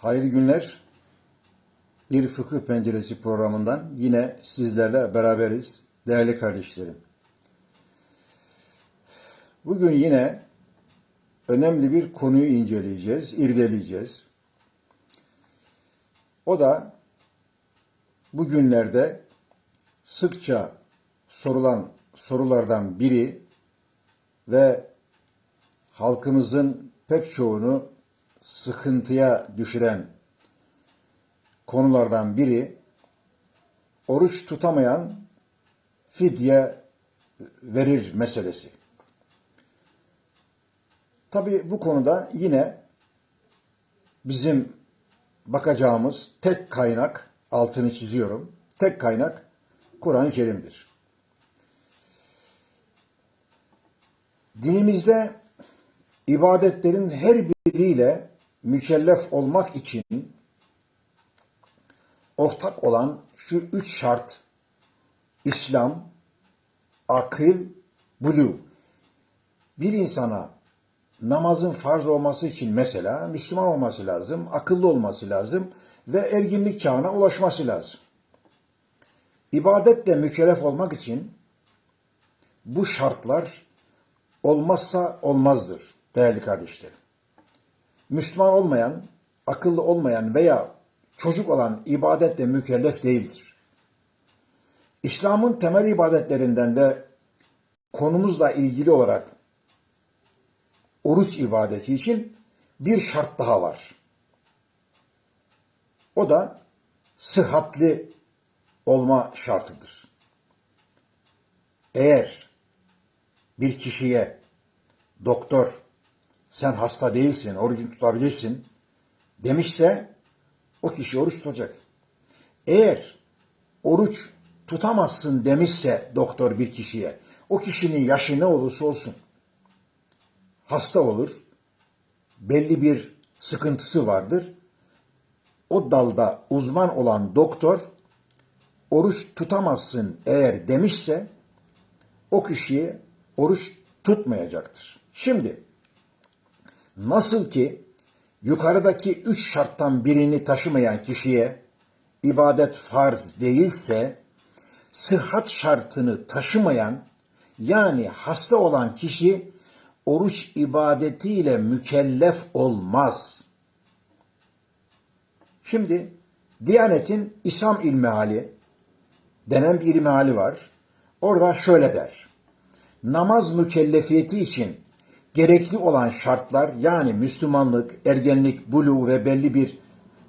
Hayırlı günler. Bir Fıkıh Penceresi programından yine sizlerle beraberiz değerli kardeşlerim. Bugün yine önemli bir konuyu inceleyeceğiz, irdeleyeceğiz. O da bugünlerde sıkça sorulan sorulardan biri ve halkımızın pek çoğunu sıkıntıya düşüren konulardan biri oruç tutamayan fidye verir meselesi. Tabi bu konuda yine bizim bakacağımız tek kaynak, altını çiziyorum, tek kaynak Kur'an-ı Kerim'dir. Dinimizde ibadetlerin her biriyle mükellef olmak için ortak olan şu üç şart İslam, akıl, bulu. Bir insana namazın farz olması için mesela Müslüman olması lazım, akıllı olması lazım ve erginlik çağına ulaşması lazım. İbadetle mükellef olmak için bu şartlar olmazsa olmazdır değerli kardeşlerim. Müslüman olmayan, akıllı olmayan veya çocuk olan ibadetle mükellef değildir. İslam'ın temel ibadetlerinden de konumuzla ilgili olarak oruç ibadeti için bir şart daha var. O da sıhhatli olma şartıdır. Eğer bir kişiye doktor sen hasta değilsin, orucunu tutabilirsin demişse o kişi oruç tutacak. Eğer oruç tutamazsın demişse doktor bir kişiye o kişinin yaşı ne olursa olsun hasta olur, belli bir sıkıntısı vardır. O dalda uzman olan doktor oruç tutamazsın eğer demişse o kişiye oruç tutmayacaktır. Şimdi nasıl ki yukarıdaki üç şarttan birini taşımayan kişiye ibadet farz değilse sıhhat şartını taşımayan yani hasta olan kişi oruç ibadetiyle mükellef olmaz. Şimdi Diyanet'in İslam ilmihali denen bir ilmihali var. Orada şöyle der. Namaz mükellefiyeti için gerekli olan şartlar yani Müslümanlık, ergenlik, bulu ve belli bir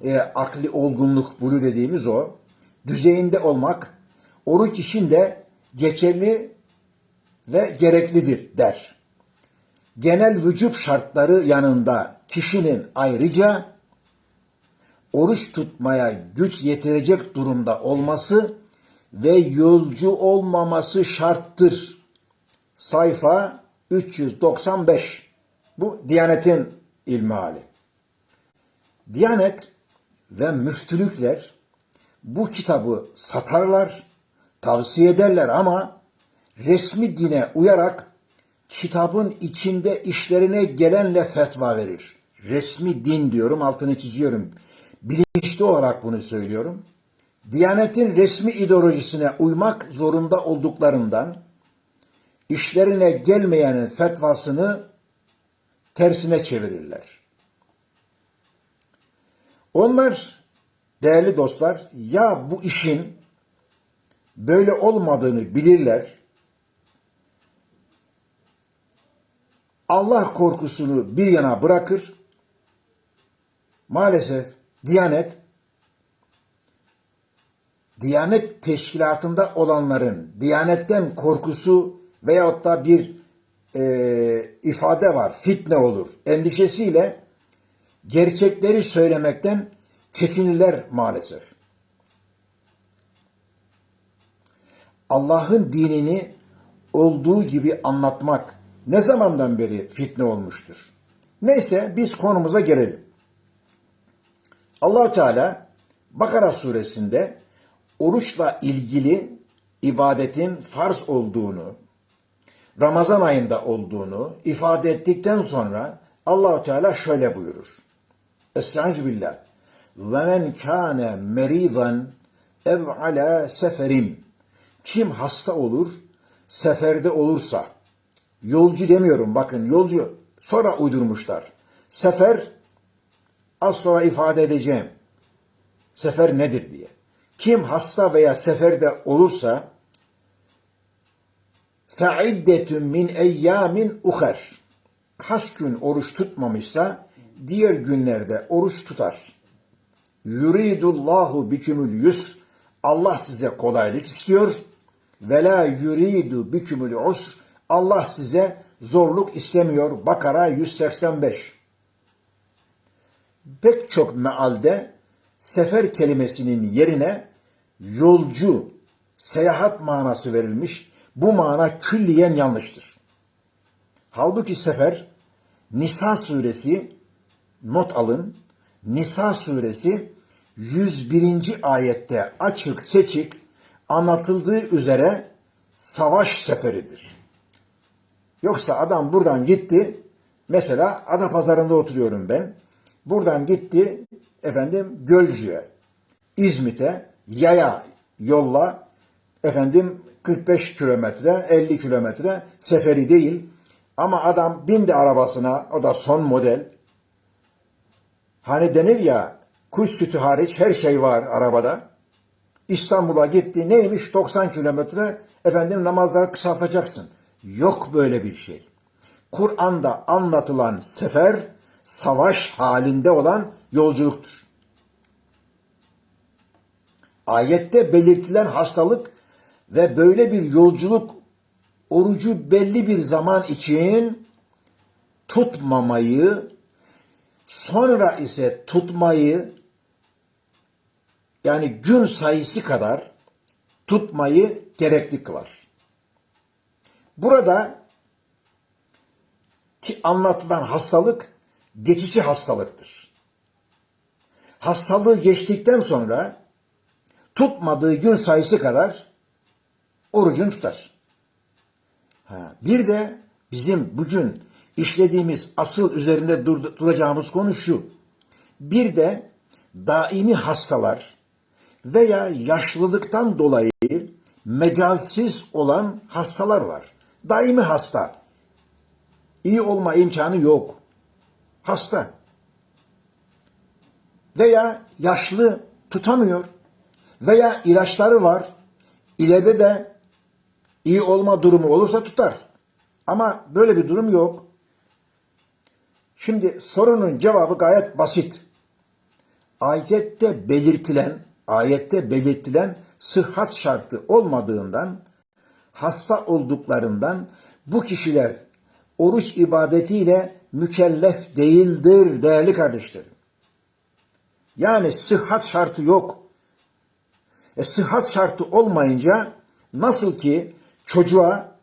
e, akli olgunluk bulu dediğimiz o düzeyinde olmak oruç için de geçerli ve gereklidir der. Genel vücut şartları yanında kişinin ayrıca oruç tutmaya güç yetirecek durumda olması ve yolcu olmaması şarttır. Sayfa 395. Bu Diyanet'in ilmihali. Diyanet ve müftülükler bu kitabı satarlar, tavsiye ederler ama resmi dine uyarak kitabın içinde işlerine gelenle fetva verir. Resmi din diyorum, altını çiziyorum. Bilinçli olarak bunu söylüyorum. Diyanetin resmi ideolojisine uymak zorunda olduklarından işlerine gelmeyenin fetvasını tersine çevirirler. Onlar değerli dostlar ya bu işin böyle olmadığını bilirler. Allah korkusunu bir yana bırakır. Maalesef Diyanet Diyanet teşkilatında olanların Diyanetten korkusu veyahut da bir e, ifade var, fitne olur endişesiyle gerçekleri söylemekten çekinirler maalesef. Allah'ın dinini olduğu gibi anlatmak ne zamandan beri fitne olmuştur? Neyse biz konumuza gelelim. allah Teala Bakara suresinde oruçla ilgili ibadetin farz olduğunu, Ramazan ayında olduğunu ifade ettikten sonra Allahu Teala şöyle buyurur. Estaizu billah. ve men kâne meridan ev ala seferin. Kim hasta olur, seferde olursa, yolcu demiyorum bakın yolcu sonra uydurmuşlar. Sefer az sonra ifade edeceğim. Sefer nedir diye. Kim hasta veya seferde olursa fe'iddetun min eyyamin uher. Kaç gün oruç tutmamışsa diğer günlerde oruç tutar. Yuridullahu bikümül yusr. Allah size kolaylık istiyor. Ve la yuridu bikümül usr. Allah size zorluk istemiyor. Bakara 185. Pek çok mealde sefer kelimesinin yerine yolcu, seyahat manası verilmiş. Bu mana külliyen yanlıştır. Halbuki sefer Nisa suresi not alın. Nisa suresi 101. ayette açık seçik anlatıldığı üzere savaş seferidir. Yoksa adam buradan gitti. Mesela Adapazarı'nda oturuyorum ben. Buradan gitti efendim Gölcük'e, İzmit'e, yaya yolla efendim 45 kilometre, 50 kilometre seferi değil. Ama adam bindi arabasına, o da son model. Hani denir ya, kuş sütü hariç her şey var arabada. İstanbul'a gitti, neymiş 90 kilometre, efendim namazları kısaltacaksın. Yok böyle bir şey. Kur'an'da anlatılan sefer, savaş halinde olan yolculuktur. Ayette belirtilen hastalık ve böyle bir yolculuk orucu belli bir zaman için tutmamayı, sonra ise tutmayı yani gün sayısı kadar tutmayı gerekli kılar. Burada ki anlatılan hastalık geçici hastalıktır. Hastalığı geçtikten sonra tutmadığı gün sayısı kadar orucunu tutar. Ha, bir de bizim bugün işlediğimiz asıl üzerinde dur, duracağımız konu şu. Bir de daimi hastalar veya yaşlılıktan dolayı mecalsiz olan hastalar var. Daimi hasta. İyi olma imkanı yok. Hasta. Veya yaşlı tutamıyor. Veya ilaçları var. İleride de iyi olma durumu olursa tutar. Ama böyle bir durum yok. Şimdi sorunun cevabı gayet basit. Ayette belirtilen, ayette belirtilen sıhhat şartı olmadığından, hasta olduklarından bu kişiler oruç ibadetiyle mükellef değildir değerli kardeşlerim. Yani sıhhat şartı yok. E, sıhhat şartı olmayınca nasıl ki çocuğa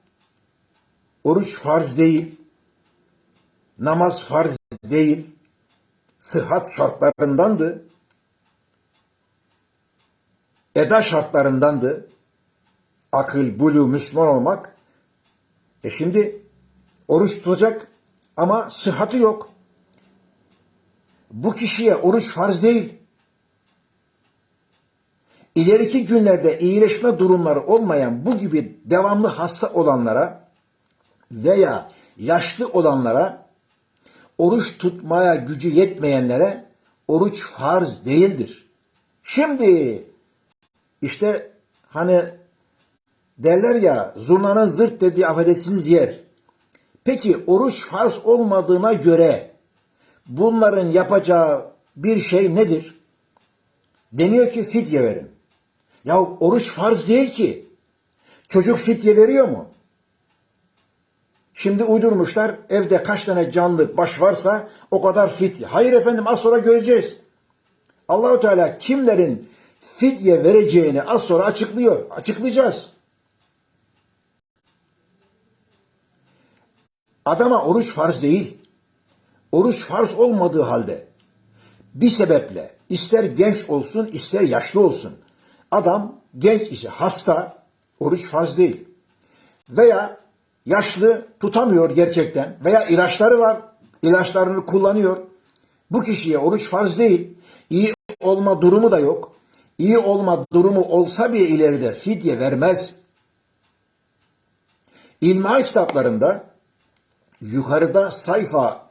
oruç farz değil, namaz farz değil, sıhhat şartlarındandı, eda şartlarındandı, akıl, bulu, Müslüman olmak. E şimdi oruç tutacak ama sıhhatı yok. Bu kişiye oruç farz değil. İleriki günlerde iyileşme durumları olmayan bu gibi devamlı hasta olanlara veya yaşlı olanlara oruç tutmaya gücü yetmeyenlere oruç farz değildir. Şimdi işte hani derler ya zurnanın zırt dediği affedersiniz yer. Peki oruç farz olmadığına göre bunların yapacağı bir şey nedir? Deniyor ki fidye verin. Ya oruç farz değil ki. Çocuk fidye veriyor mu? Şimdi uydurmuşlar evde kaç tane canlı baş varsa o kadar fidye. Hayır efendim az sonra göreceğiz. Allahu Teala kimlerin fidye vereceğini az sonra açıklıyor. Açıklayacağız. Adama oruç farz değil. Oruç farz olmadığı halde bir sebeple ister genç olsun ister yaşlı olsun adam genç ise hasta oruç farz değil. Veya yaşlı tutamıyor gerçekten veya ilaçları var ilaçlarını kullanıyor. Bu kişiye oruç farz değil. İyi olma durumu da yok. İyi olma durumu olsa bile ileride fidye vermez. İlmihal kitaplarında yukarıda sayfa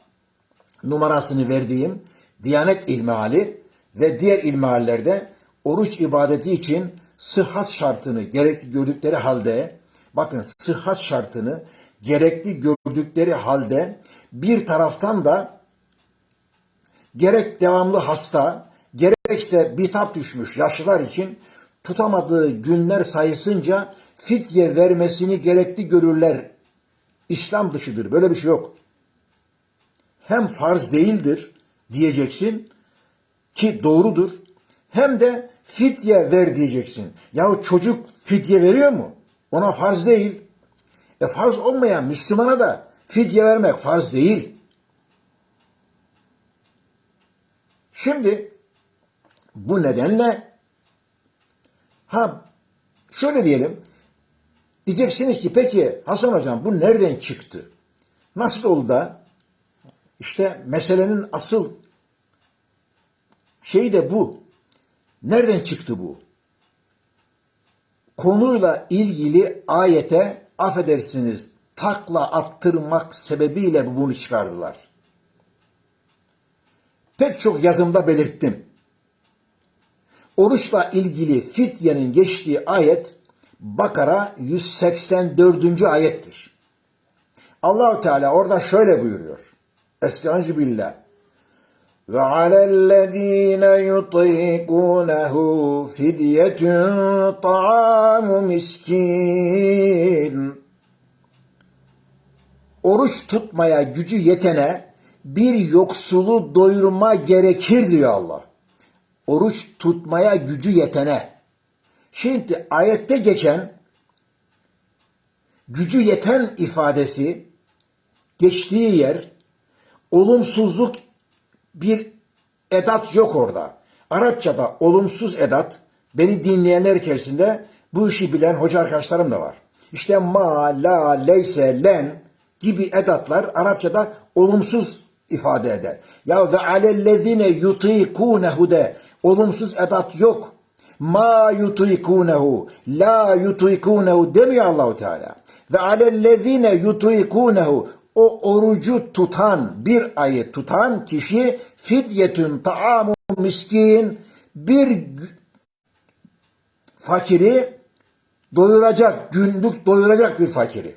numarasını verdiğim Diyanet İlmihali ve diğer ilmihallerde oruç ibadeti için sıhhat şartını gerekli gördükleri halde bakın sıhhat şartını gerekli gördükleri halde bir taraftan da gerek devamlı hasta gerekse bitap düşmüş yaşlılar için tutamadığı günler sayısınca fidye vermesini gerekli görürler. İslam dışıdır. Böyle bir şey yok. Hem farz değildir diyeceksin ki doğrudur. Hem de fidye ver diyeceksin. Yahu çocuk fidye veriyor mu? Ona farz değil. E farz olmayan Müslümana da fidye vermek farz değil. Şimdi bu nedenle ha şöyle diyelim diyeceksiniz ki peki Hasan hocam bu nereden çıktı? Nasıl oldu da işte meselenin asıl şeyi de bu. Nereden çıktı bu? Konuyla ilgili ayete affedersiniz takla attırmak sebebiyle bunu çıkardılar. Pek çok yazımda belirttim. Oruçla ilgili fityenin geçtiği ayet Bakara 184. ayettir. Allahu Teala orada şöyle buyuruyor. Estaizu billah. Ve alellezine yutikunehu fidyetun ta'amu miskin. Oruç tutmaya gücü yetene bir yoksulu doyurma gerekir diyor Allah. Oruç tutmaya gücü yetene. Şimdi ayette geçen gücü yeten ifadesi geçtiği yer olumsuzluk bir edat yok orada. Arapçada olumsuz edat beni dinleyenler içerisinde bu işi bilen hoca arkadaşlarım da var. İşte ma, la, leyse, len gibi edatlar Arapçada olumsuz ifade eder. Ya ve alellezine yutikunehu de olumsuz edat yok. Ma yutikunehu, la yutikunehu demiyor Allahu Teala. Ve alellezine yutikunehu o orucu tutan, bir ayı tutan kişi fidyetün taamu miskin bir fakiri doyuracak, günlük doyuracak bir fakiri.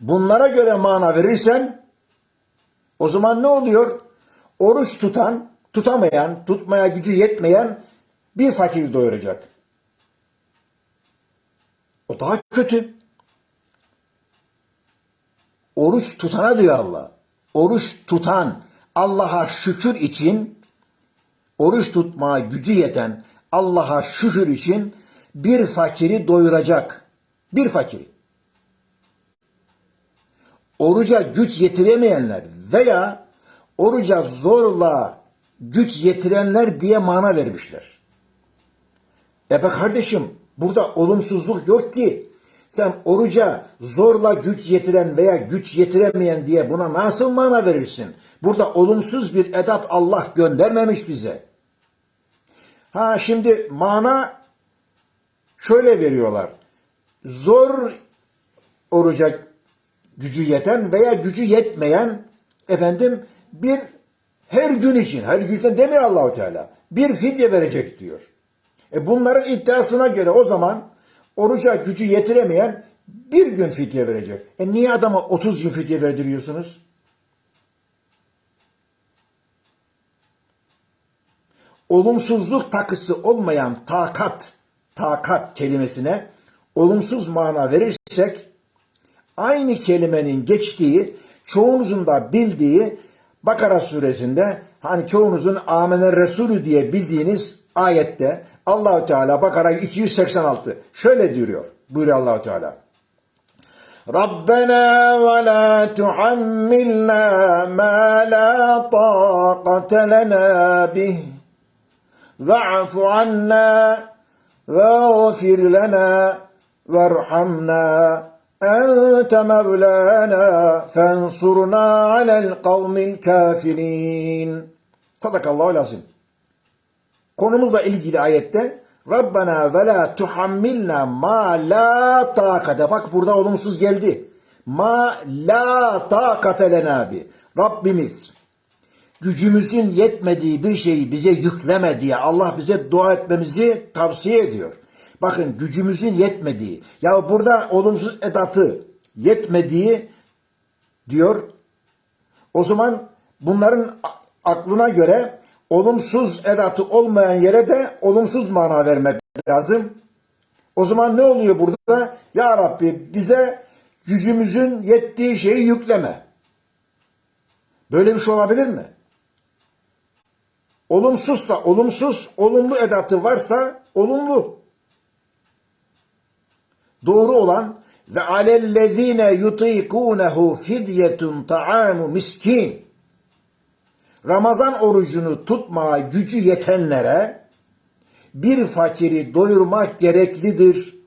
Bunlara göre mana verirsen o zaman ne oluyor? Oruç tutan, tutamayan, tutmaya gücü yetmeyen bir fakir doyuracak. O daha kötü. Oruç tutana diyor Allah. Oruç tutan, Allah'a şükür için, oruç tutmaya gücü yeten, Allah'a şükür için bir fakiri doyuracak. Bir fakiri. Oruca güç yetiremeyenler veya oruca zorla güç yetirenler diye mana vermişler. E be kardeşim burada olumsuzluk yok ki. Sen oruca zorla güç yetiren veya güç yetiremeyen diye buna nasıl mana verirsin? Burada olumsuz bir edat Allah göndermemiş bize. Ha şimdi mana şöyle veriyorlar. Zor oruca gücü yeten veya gücü yetmeyen efendim bir her gün için, her günden demiyor Allahu Teala. Bir fidye verecek diyor. E bunların iddiasına göre o zaman oruca gücü yetiremeyen bir gün fidye verecek. E niye adama 30 gün fidye verdiriyorsunuz? Olumsuzluk takısı olmayan takat, takat kelimesine olumsuz mana verirsek aynı kelimenin geçtiği çoğunuzun da bildiği Bakara suresinde hani çoğunuzun Amener Resulü diye bildiğiniz ayette Allahü Teala Bakara 286 şöyle diyor. Buyuruyor Allahü Teala. Rabbena ve la tuhammilna ma la taqate lena bih. Ve'fu anna ve'gfir lena verhamna ente mevlana fensurna alel kavmil kafirin. Sadakallahu lazim konumuzla ilgili ayette Rabbena ve la tuhammilna ma la takate. Bak burada olumsuz geldi. Ma la takate lena bi. Rabbimiz gücümüzün yetmediği bir şeyi bize yükleme diye Allah bize dua etmemizi tavsiye ediyor. Bakın gücümüzün yetmediği. Ya burada olumsuz edatı yetmediği diyor. O zaman bunların aklına göre olumsuz edatı olmayan yere de olumsuz mana vermek lazım. O zaman ne oluyor burada? Ya Rabbi bize gücümüzün yettiği şeyi yükleme. Böyle bir şey olabilir mi? Olumsuzsa olumsuz, olumlu edatı varsa olumlu. Doğru olan ve alellezine yutikunehu fidyetun taamu miskin. Ramazan orucunu tutmaya gücü yetenlere bir fakiri doyurmak gereklidir.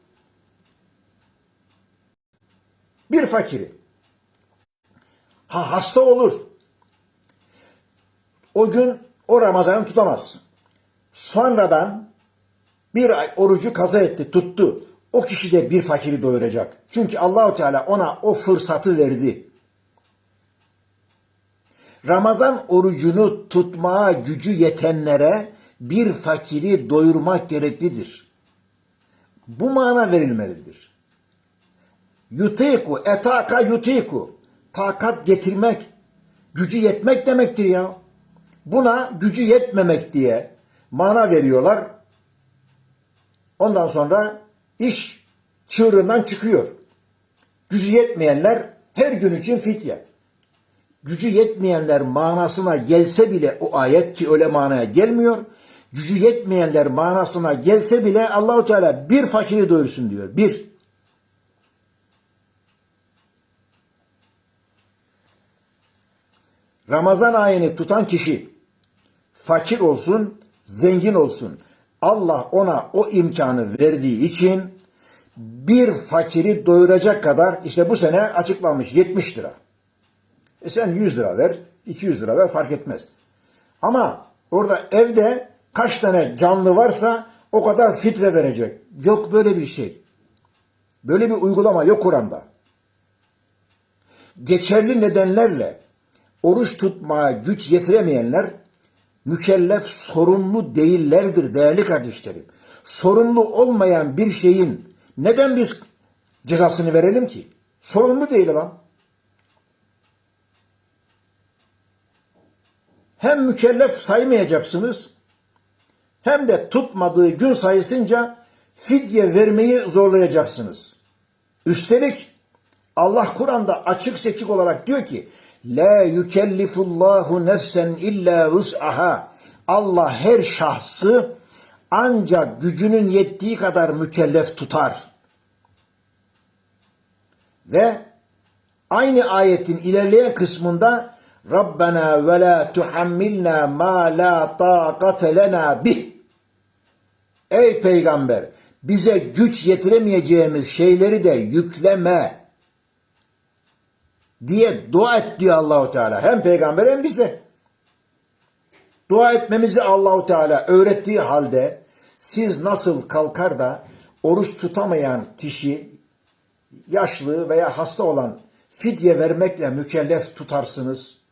Bir fakiri. Ha hasta olur. O gün o Ramazan'ı tutamaz. Sonradan bir ay orucu kaza etti, tuttu. O kişi de bir fakiri doyuracak. Çünkü Allahu Teala ona o fırsatı verdi. Ramazan orucunu tutmaya gücü yetenlere bir fakiri doyurmak gereklidir. Bu mana verilmelidir. Yutiku, etaka yutiku. Takat getirmek, gücü yetmek demektir ya. Buna gücü yetmemek diye mana veriyorlar. Ondan sonra iş çığırından çıkıyor. Gücü yetmeyenler her gün için fitye. Gücü yetmeyenler manasına gelse bile o ayet ki öyle manaya gelmiyor. Gücü yetmeyenler manasına gelse bile Allahu Teala bir fakiri doyursun diyor. Bir. Ramazan ayını tutan kişi fakir olsun, zengin olsun. Allah ona o imkanı verdiği için bir fakiri doyuracak kadar işte bu sene açıklanmış 70 lira. E sen 100 lira ver, 200 lira ver fark etmez. Ama orada evde kaç tane canlı varsa o kadar fitre verecek. Yok böyle bir şey. Böyle bir uygulama yok Kur'an'da. Geçerli nedenlerle oruç tutmaya güç yetiremeyenler mükellef sorumlu değillerdir değerli kardeşlerim. Sorumlu olmayan bir şeyin neden biz cezasını verelim ki? Sorumlu değil adam. Hem mükellef saymayacaksınız hem de tutmadığı gün sayısınca fidye vermeyi zorlayacaksınız. Üstelik Allah Kur'an'da açık seçik olarak diyor ki La yükellifullahu nefsen illa vus'aha. Allah her şahsı ancak gücünün yettiği kadar mükellef tutar. Ve aynı ayetin ilerleyen kısmında Rabbena ve la tuhammilna ma la taqate lena bih. Ey peygamber bize güç yetiremeyeceğimiz şeyleri de yükleme diye dua et diyor Allahu Teala. Hem peygamber hem bize. Dua etmemizi Allahu Teala öğrettiği halde siz nasıl kalkar da oruç tutamayan kişi yaşlı veya hasta olan fidye vermekle mükellef tutarsınız?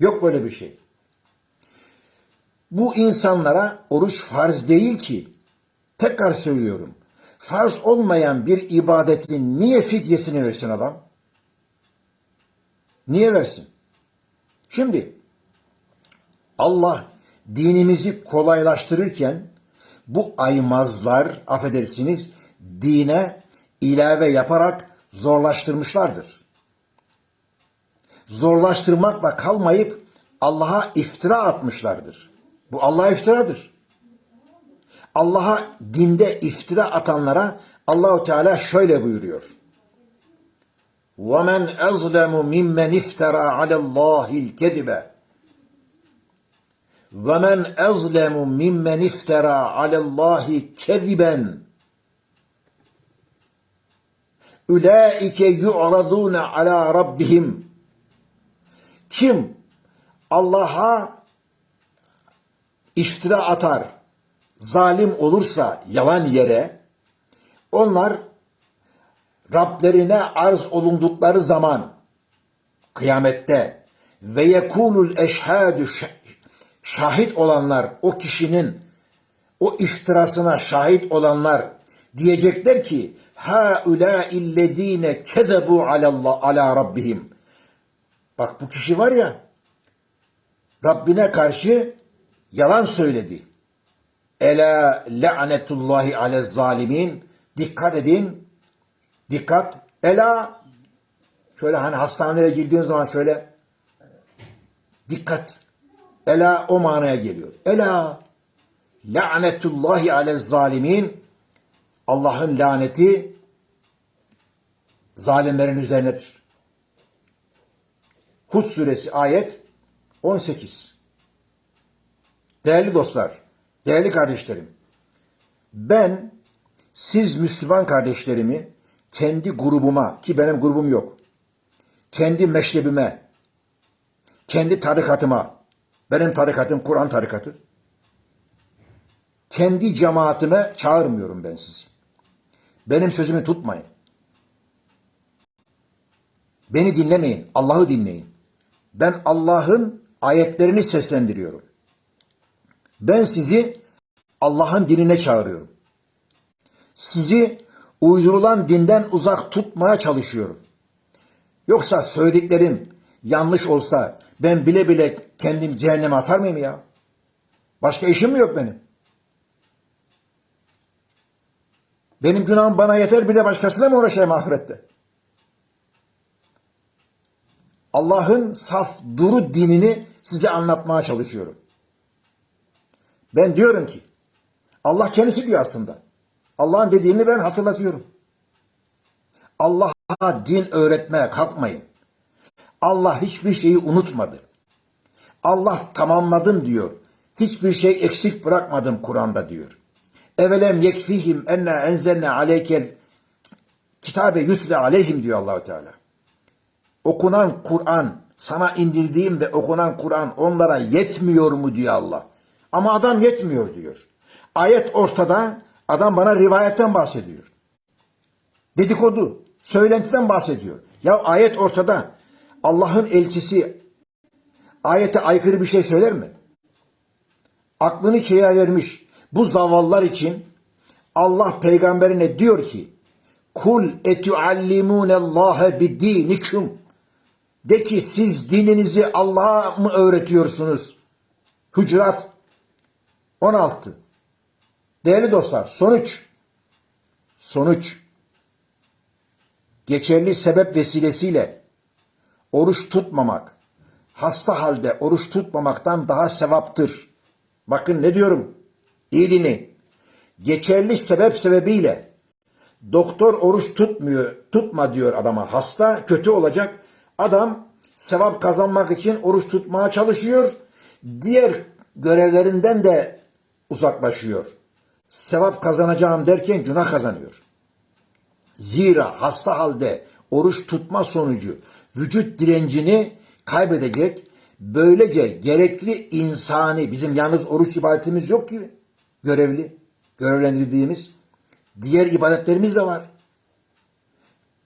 Yok böyle bir şey. Bu insanlara oruç farz değil ki. Tekrar söylüyorum. Farz olmayan bir ibadetin niye fidyesini versin adam? Niye versin? Şimdi Allah dinimizi kolaylaştırırken bu aymazlar affedersiniz dine ilave yaparak zorlaştırmışlardır Zorlaştırmakla kalmayıp Allah'a iftira atmışlardır. Bu Allah'a iftiradır. Allah'a dinde iftira atanlara Allahu Teala şöyle buyuruyor. وَمَنْ أَظْلَمُ مِمَّنْ اِفْتَرَى عَلَى اللّٰهِ الْكَذِبَ وَمَنْ أَظْلَمُ مِمَّنْ اِفْتَرَى عَلَى اللّٰهِ كَذِبًا اُولَٰئِكَ يُعْرَضُونَ عَلَى رَبِّهِمْ kim Allah'a iftira atar, zalim olursa yalan yere, onlar Rablerine arz olundukları zaman kıyamette ve yekunul eşhadü şahit olanlar o kişinin o iftirasına şahit olanlar diyecekler ki ha ula illezine kezebu alallah ala rabbihim. Bak bu kişi var ya Rabbine karşı yalan söyledi. Ela la'netullahi ale zalimin. Dikkat edin. Dikkat. Ela şöyle hani hastaneye girdiğin zaman şöyle dikkat. Ela o manaya geliyor. Ela la'netullahi ale zalimin. Allah'ın laneti zalimlerin üzerinedir. Hud suresi ayet 18. Değerli dostlar, değerli kardeşlerim, ben siz Müslüman kardeşlerimi kendi grubuma, ki benim grubum yok, kendi meşrebime, kendi tarikatıma, benim tarikatım Kur'an tarikatı, kendi cemaatime çağırmıyorum ben sizi. Benim sözümü tutmayın. Beni dinlemeyin, Allah'ı dinleyin. Ben Allah'ın ayetlerini seslendiriyorum. Ben sizi Allah'ın dinine çağırıyorum. Sizi uydurulan dinden uzak tutmaya çalışıyorum. Yoksa söylediklerim yanlış olsa ben bile bile kendim cehenneme atar mıyım ya? Başka işim mi yok benim? Benim günahım bana yeter bir de başkasına mı uğraşayım ahirette? Allah'ın saf duru dinini size anlatmaya çalışıyorum. Ben diyorum ki Allah kendisi diyor aslında. Allah'ın dediğini ben hatırlatıyorum. Allah'a din öğretmeye kalkmayın. Allah hiçbir şeyi unutmadı. Allah tamamladım diyor. Hiçbir şey eksik bırakmadım Kur'an'da diyor. Evelem yekfihim enne enzelne aleykel kitabe yutle aleyhim diyor Allahu Teala. Okunan Kur'an sana indirdiğim ve okunan Kur'an onlara yetmiyor mu diyor Allah. Ama adam yetmiyor diyor. Ayet ortada adam bana rivayetten bahsediyor. Dedikodu, söylentiden bahsediyor. Ya ayet ortada. Allah'ın elçisi ayete aykırı bir şey söyler mi? Aklını şeye vermiş. Bu zavallar için Allah peygamberine diyor ki Kul etuallimunallâhe biddinikum De ki siz dininizi Allah'a mı öğretiyorsunuz? Hücurat 16. Değerli dostlar sonuç sonuç geçerli sebep vesilesiyle oruç tutmamak hasta halde oruç tutmamaktan daha sevaptır. Bakın ne diyorum? İyi dinleyin. Geçerli sebep sebebiyle doktor oruç tutmuyor, tutma diyor adama. Hasta kötü olacak. Adam sevap kazanmak için oruç tutmaya çalışıyor. Diğer görevlerinden de uzaklaşıyor. Sevap kazanacağım derken günah kazanıyor. Zira hasta halde oruç tutma sonucu vücut direncini kaybedecek. Böylece gerekli insani, bizim yalnız oruç ibadetimiz yok ki görevli, görevlendirdiğimiz diğer ibadetlerimiz de var.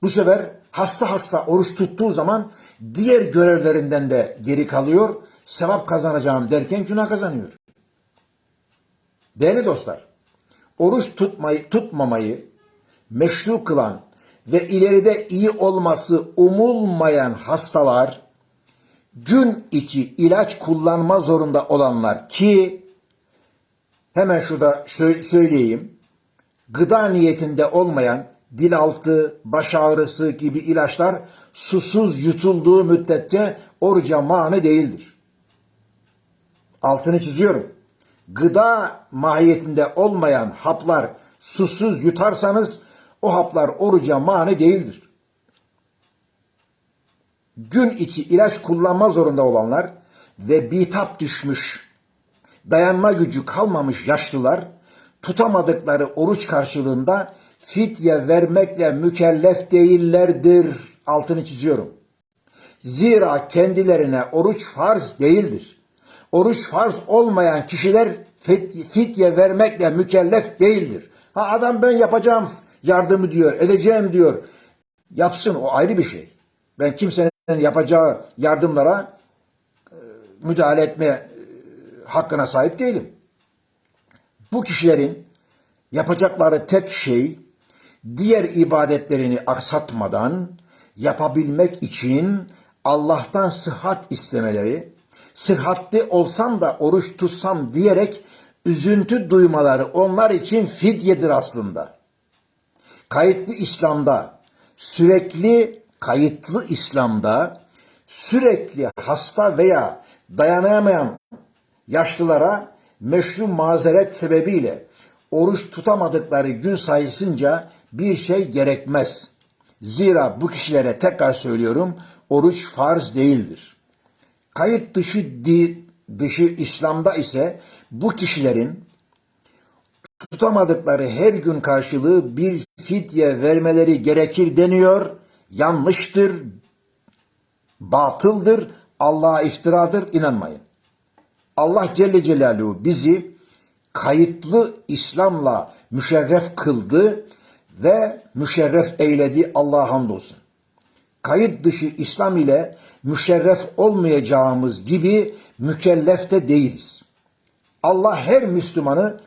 Bu sefer hasta hasta oruç tuttuğu zaman diğer görevlerinden de geri kalıyor. Sevap kazanacağım derken günah kazanıyor. Değerli dostlar, oruç tutmayı, tutmamayı meşru kılan ve ileride iyi olması umulmayan hastalar, gün içi ilaç kullanma zorunda olanlar ki hemen şurada söyleyeyim, gıda niyetinde olmayan dil altı, baş ağrısı gibi ilaçlar susuz yutulduğu müddetçe oruca mani değildir. Altını çiziyorum. Gıda mahiyetinde olmayan haplar susuz yutarsanız o haplar oruca mani değildir. Gün içi ilaç kullanma zorunda olanlar ve bitap düşmüş, dayanma gücü kalmamış yaşlılar tutamadıkları oruç karşılığında fidye vermekle mükellef değillerdir. Altını çiziyorum. Zira kendilerine oruç farz değildir. oruç farz olmayan kişiler fidye vermekle mükellef değildir. Ha adam ben yapacağım yardımı diyor, edeceğim diyor. Yapsın o ayrı bir şey. Ben kimsenin yapacağı yardımlara e, müdahale etme e, hakkına sahip değilim. Bu kişilerin yapacakları tek şey diğer ibadetlerini aksatmadan yapabilmek için Allah'tan sıhhat istemeleri, sıhhatli olsam da oruç tutsam diyerek üzüntü duymaları onlar için fidyedir aslında. Kayıtlı İslam'da sürekli kayıtlı İslam'da sürekli hasta veya dayanamayan yaşlılara meşru mazeret sebebiyle oruç tutamadıkları gün sayısınca bir şey gerekmez. Zira bu kişilere tekrar söylüyorum oruç farz değildir. Kayıt dışı di, dışı İslam'da ise bu kişilerin tutamadıkları her gün karşılığı bir fidye vermeleri gerekir deniyor. Yanlıştır, batıldır, Allah'a iftiradır, inanmayın. Allah Celle Celaluhu bizi kayıtlı İslam'la müşerref kıldı ve müşerref eyledi Allah'a hamdolsun. Kayıt dışı İslam ile müşerref olmayacağımız gibi mükellef de değiliz. Allah her Müslümanı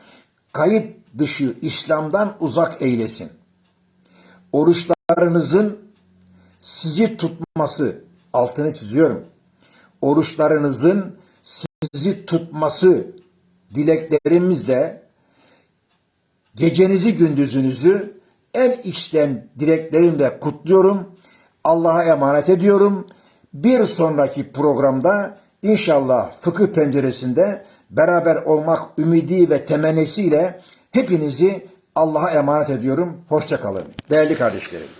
kayıt dışı İslam'dan uzak eylesin. Oruçlarınızın sizi tutması, altını çiziyorum. Oruçlarınızın sizi tutması dileklerimizle gecenizi gündüzünüzü en içten dileklerimle kutluyorum. Allah'a emanet ediyorum. Bir sonraki programda inşallah fıkıh penceresinde beraber olmak ümidi ve temennisiyle hepinizi Allah'a emanet ediyorum. Hoşçakalın. Değerli kardeşlerim.